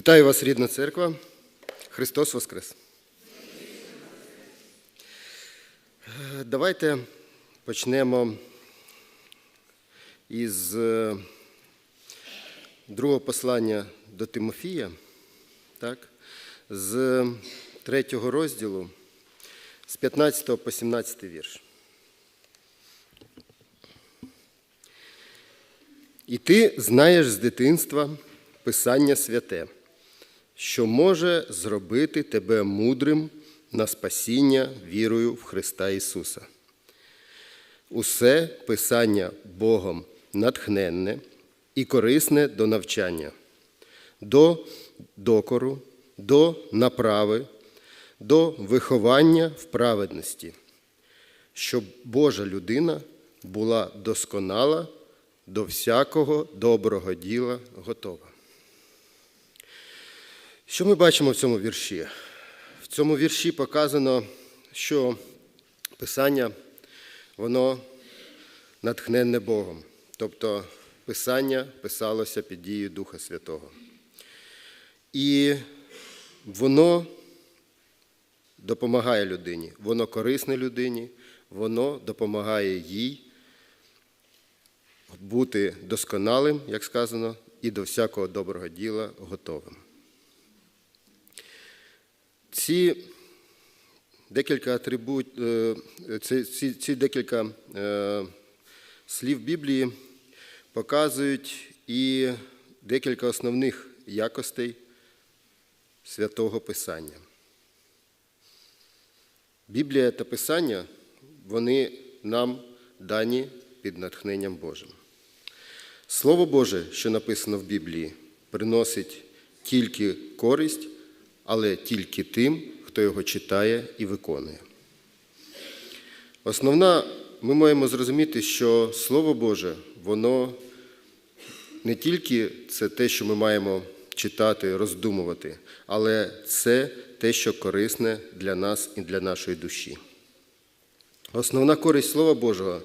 Вітаю вас, рідна церква. Христос Воскрес. Е, Давайте почнемо із е, другого послання до Тимофія, так, з третього розділу, з 15 по 17 вірш. І ти знаєш з дитинства Писання святе, що може зробити тебе мудрим на спасіння вірою в Христа Ісуса. Усе Писання Богом натхненне і корисне до навчання, до докору, до направи, до виховання в праведності, щоб Божа людина була досконала до всякого доброго діла готова. Що ми бачимо в цьому вірші? В цьому вірші показано, що Писання, воно натхненне Богом. Тобто Писання писалося під дією Духа Святого. І воно допомагає людині, воно корисне людині, воно допомагає їй бути досконалим, як сказано, і до всякого доброго діла готовим. Ці декілька атрибут, е, ці, ці, декілька е, слів Біблії показують і декілька основних якостей святого Писання. Біблія та Писання вони нам дані під натхненням Божим. Слово Боже, що написано в Біблії, приносить тільки користь, але тільки тим, хто його читає і виконує. Основна, ми маємо зрозуміти, що Слово Боже, воно не тільки це те, що ми маємо читати, роздумувати, але це те, що корисне для нас і для нашої душі. Основна користь Слова Божого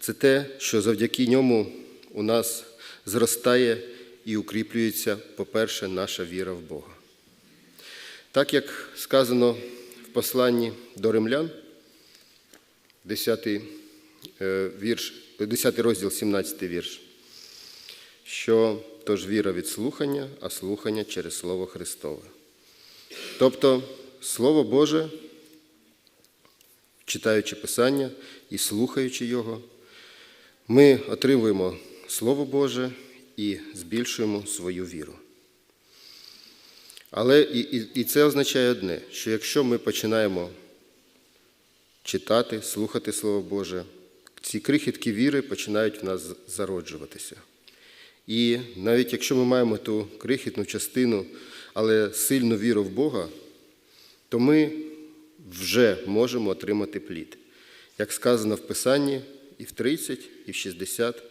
це те, що завдяки ньому у нас зростає і укріплюється, по-перше, наша віра в Бога. Так як сказано в посланні до римлян, 10, вірш, 10 розділ, 17 вірш, що тож віра від слухання, а слухання через Слово Христове. Тобто Слово Боже, читаючи Писання і слухаючи Його, ми отримуємо Слово Боже і збільшуємо свою віру. Але і, і, і це означає одне, що якщо ми починаємо читати, слухати Слово Боже, ці крихітки віри починають в нас зароджуватися. І навіть якщо ми маємо ту крихітну частину, але сильну віру в Бога, то ми вже можемо отримати плід. Як сказано в Писанні, і в 30, і в 60,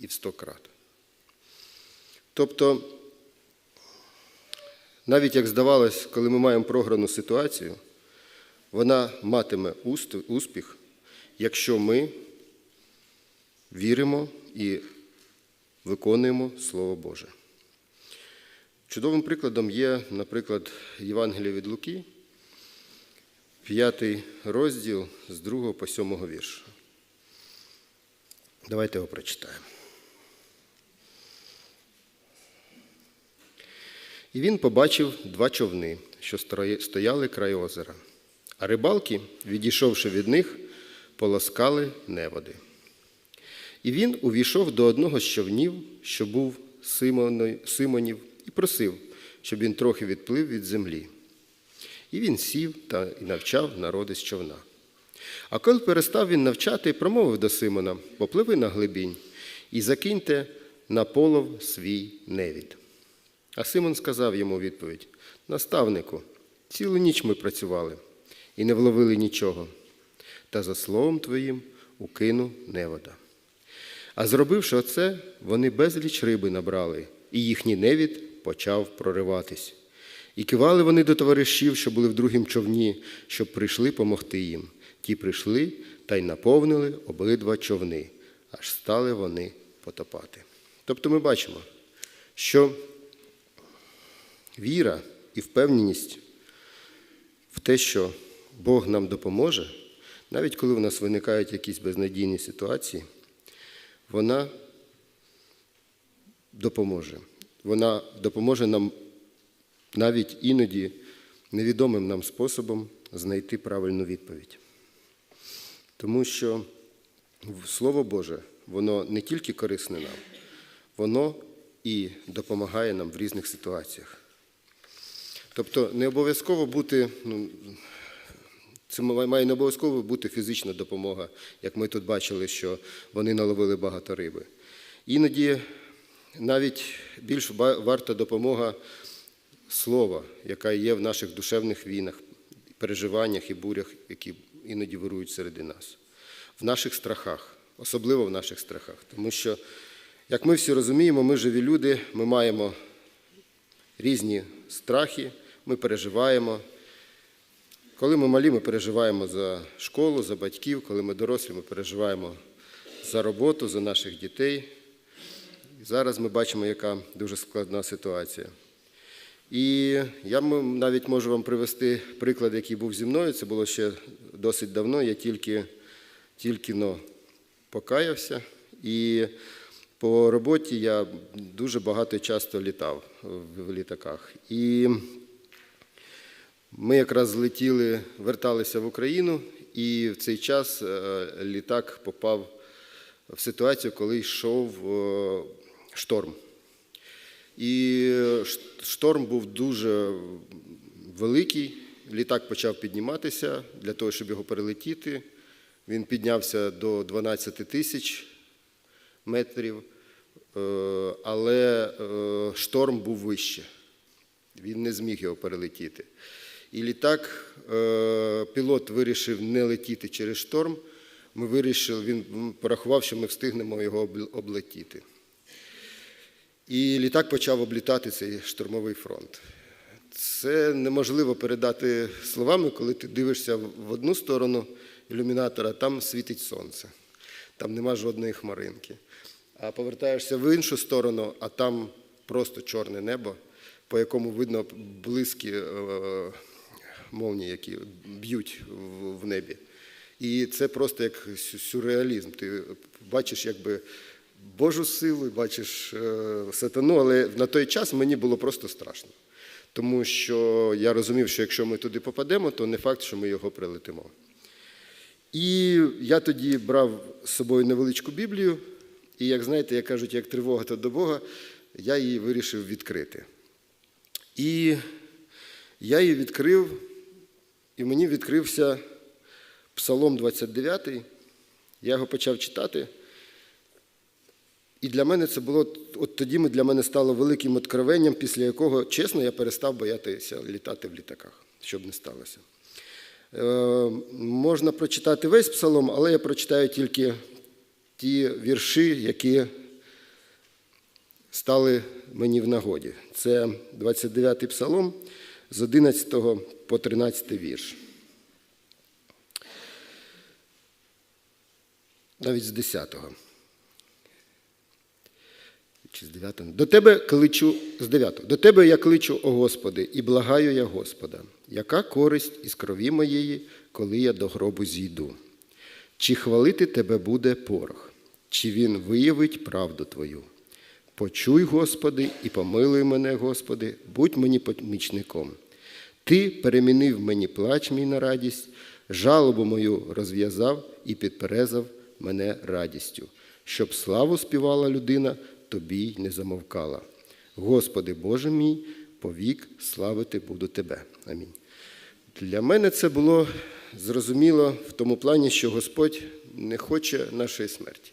і в 100 крат. Тобто, навіть як здавалось, коли ми маємо програну ситуацію, вона матиме успіх, якщо ми віримо і виконуємо Слово Боже. Чудовим прикладом є, наприклад, Євангеліє від Луки, 5 розділ з 2 по 7 вірша. Давайте його прочитаємо. І він побачив два човни, що стояли край озера, а рибалки, відійшовши від них, полоскали неводи. І він увійшов до одного з човнів, що був Симонів, і просив, щоб він трохи відплив від землі. І він сів та навчав народи з човна. А коли перестав він навчати, промовив до Симона: попливи на глибінь і закиньте на полов свій невід. А Симон сказав йому відповідь: Наставнику, цілу ніч ми працювали і не вловили нічого, та за словом твоїм укину невода. А зробивши оце, вони безліч риби набрали, і їхній невід почав прориватись. І кивали вони до товаришів, що були в другім човні, щоб прийшли помогти їм. Ті прийшли та й наповнили обидва човни, аж стали вони потопати. Тобто ми бачимо, що віра і впевненість в те, що Бог нам допоможе, навіть коли в нас виникають якісь безнадійні ситуації, вона допоможе. Вона допоможе нам навіть іноді невідомим нам способом знайти правильну відповідь. Тому що Слово Боже, воно не тільки корисне нам, воно і допомагає нам в різних ситуаціях. Тобто не обов'язково бути, ну, це має не обов'язково бути фізична допомога, як ми тут бачили, що вони наловили багато риби. Іноді навіть більш варта допомога слова, яка є в наших душевних війнах, переживаннях і бурях, які іноді вирують серед нас, в наших страхах, особливо в наших страхах. Тому що, як ми всі розуміємо, ми живі люди, ми маємо різні страхи, ми переживаємо. Коли ми малі, ми переживаємо за школу, за батьків, коли ми дорослі, ми переживаємо за роботу, за наших дітей. І зараз ми бачимо, яка дуже складна ситуація. І я навіть можу вам привести приклад, який був зі мною. Це було ще досить давно. Я тільки, тільки покаявся. І по роботі я дуже багато і часто літав в в літаках. І ми якраз злетіли, верталися в Україну, і в цей час е, літак попав в ситуацію, коли йшов е, шторм. І шторм був дуже великий. Літак почав підніматися для того, щоб його перелетіти. Він піднявся до 12 тисяч метрів, е, але е, шторм був вище. Він не зміг його перелетіти. І літак, е, пілот вирішив не летіти через шторм. Ми вирішили, він порахував, що ми встигнемо його облетіти. І літак почав облітати цей штурмовий фронт. Це неможливо передати словами, коли ти дивишся в одну сторону ілюмінатора, там світить сонце, там нема жодної хмаринки. А повертаєшся в іншу сторону, а там просто чорне небо, по якому видно близькі е, молнії, які б'ють в- небі. І це просто як сюрреалізм. Ти бачиш якби Божу силу, бачиш е, сатану, але на той час мені було просто страшно. Тому що я розумів, що якщо ми туди попадемо, то не факт, що ми його прилетимо. І я тоді брав з собою невеличку Біблію, і як знаєте, як кажуть, як тривога, то до Бога, я її вирішив відкрити. І я її відкрив, і мені відкрився Псалом 29. Я його почав читати. І для мене це було, от тоді для мене стало великим откровенням, після якого, чесно, я перестав боятися літати в літаках, щоб не сталося. Е, можна прочитати весь псалом, але я прочитаю тільки ті вірші, які стали мені в нагоді. Це 29-й псалом з 11 по 13 вірш. Навіть з 10-го. Чи з 9 До тебе кличу з 9 До тебе я кличу, о Господи, і благаю я Господа, яка користь із крові моєї, коли я до гробу зійду? Чи хвалити тебе буде порох, чи він виявить правду Твою? Почуй, Господи, і помилуй мене, Господи, будь мені помічником. Ти перемінив мені плач мій на радість, жалобу мою розв'язав і підперезав мене радістю, щоб славу співала людина, тобі й не замовкала. Господи Боже мій, повік славити буду Тебе. Амінь. Для мене це було зрозуміло в тому плані, що Господь не хоче нашої смерті.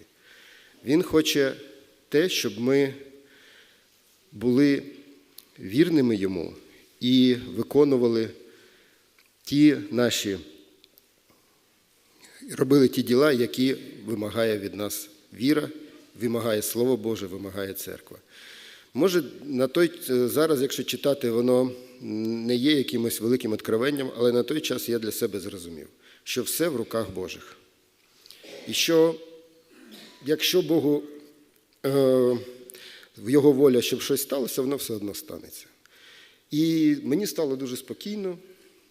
Він хоче те, щоб ми були вірними йому і виконували ті наші, робили ті діла, які вимагає від нас віра, вимагає Слово Боже, вимагає церква. Може, на той зараз, якщо читати, воно не є якимось великим откровенням, але на той час я для себе зрозумів, що все в руках Божих. І що, якщо Богу е, його воля, щоб щось сталося, воно все одно станеться. І мені стало дуже спокійно.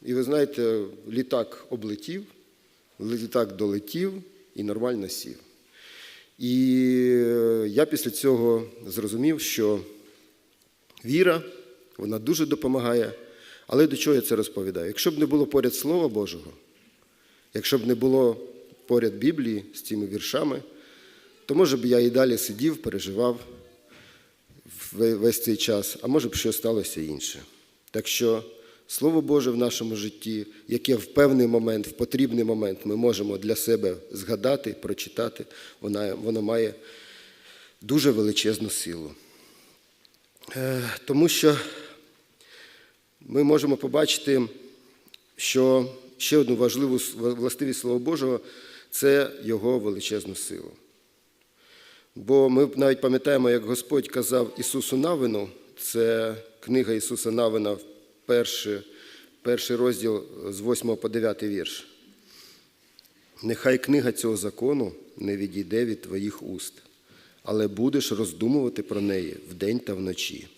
І ви знаєте, літак облетів, літак долетів і нормально сів. І е, я після цього зрозумів, що віра, вона дуже допомагає. Але до чого я це розповідаю? Якщо б не було поряд Слова Божого, якщо б не було поряд Біблії з цими віршами, то може б я і далі сидів, переживав весь цей час, а може б що сталося інше. Так що Слово Боже в нашому житті, яке в певний момент, в потрібний момент ми можемо для себе згадати, прочитати, вона, воно має дуже величезну силу. Е, Тому що ми можемо побачити, що ще одну важливу властивість Слова Божого це його величезну силу. Бо ми навіть пам'ятаємо, як Господь казав Ісусу Навину, це книга Ісуса Навина, перший, перший розділ з 8 по 9 вірш. Нехай книга цього закону не відійде від твоїх уст, але будеш роздумувати про неї вдень та вночі,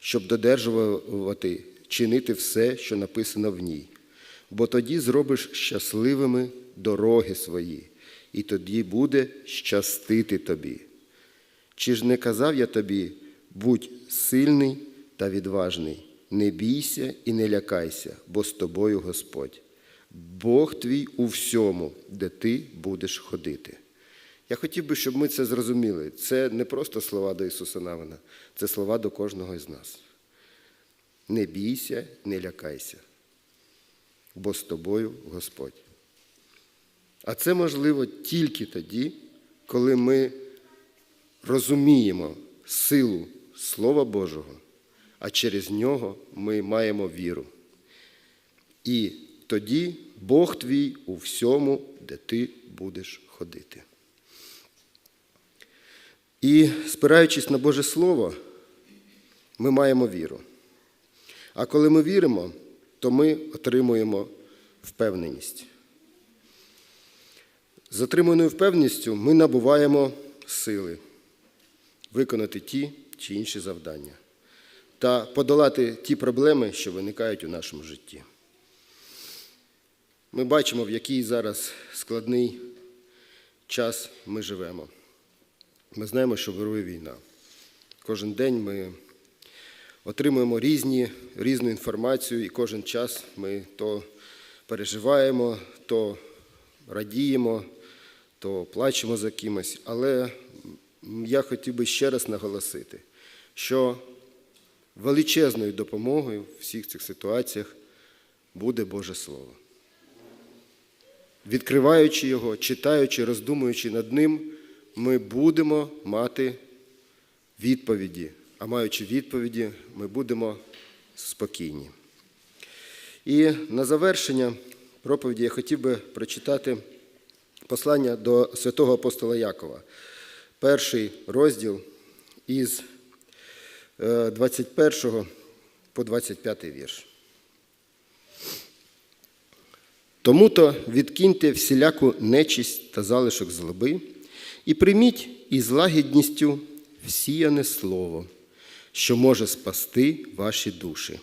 щоб додержувати, чинити все, що написано в ній. Бо тоді зробиш щасливими дороги свої, і тоді буде щастити тобі. Чи ж не казав я тобі, будь сильний та відважний, не бійся і не лякайся, бо з тобою Господь. Бог твій у всьому, де ти будеш ходити. Я хотів би, щоб ми це зрозуміли. Це не просто слова до Ісуса Навина, це слова до кожного з нас. Не бійся, не лякайся, бо з тобою Господь. А це можливо тільки тоді, коли ми розуміємо силу Слова Божого, а через нього ми маємо віру. І тоді Бог твій у всьому, де ти будеш ходити. І спираючись на Боже Слово, ми маємо віру. А коли ми віримо, то ми отримуємо впевненість. З отриманою впевненістю ми набуваємо сили виконати ті чи інші завдання та подолати ті проблеми, що виникають у нашому житті. Ми бачимо, в який зараз складний час ми живемо. Ми знаємо, що вирує війна. Кожен день ми отримуємо різні, різну інформацію, і кожен час ми то переживаємо, то радіємо, то плачемо за кимось. Але я хотів би ще раз наголосити, що величезною допомогою в всіх цих ситуаціях буде Боже Слово. Відкриваючи його, читаючи, роздумуючи над ним, ми будемо мати відповіді. А маючи відповіді, ми будемо спокійні. І на завершення проповіді я хотів би прочитати послання до святого апостола Якова, перший розділ із е, 21 по 25 вірш. Тому то відкиньте всіляку нечисть та залишок злоби, і прийміть із лагідністю всіяне слово, що може спасти ваші душі.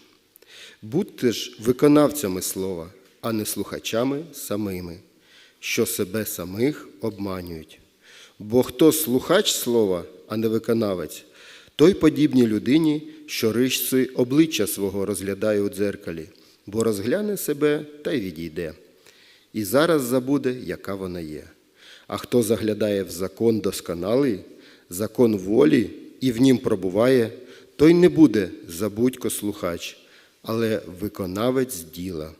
Будьте ж виконавцями слова, а не слухачами самими, що себе самих обманюють. Бо хто слухач слова, а не виконавець, той подібній людині, що рижці обличчя свого розглядає у дзеркалі, бо розгляне себе та й відійде. І зараз забуде, яка вона є. А хто заглядає в закон досконалий, закон волі і в нім пробуває, той не буде забудько слухач, але виконавець діла.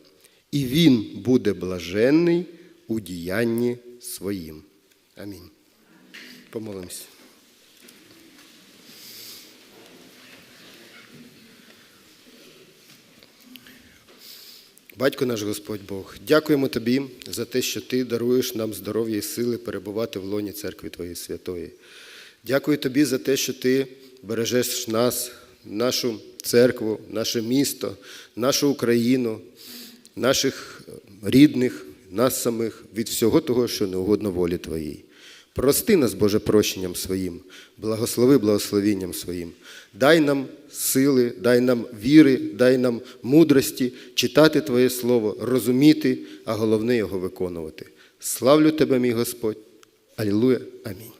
І він буде блаженний у діянні своїм. Амінь. Помолимось. Батько наш Господь Бог, дякуємо Тобі за те, що Ти даруєш нам здоров'я і сили перебувати в лоні церкви Твоєї святої. Дякую Тобі за те, що Ти бережеш нас, нашу церкву, наше місто, нашу Україну, наших рідних, нас самих від всього того, що не угодно волі Твоїй. Прости нас, Боже, прощенням своїм, благослови благословінням своїм. Дай нам сили, дай нам віри, дай нам мудрості читати Твоє Слово, розуміти, а головне його виконувати. Славлю Тебе, мій Господь. Алілуя. Амінь.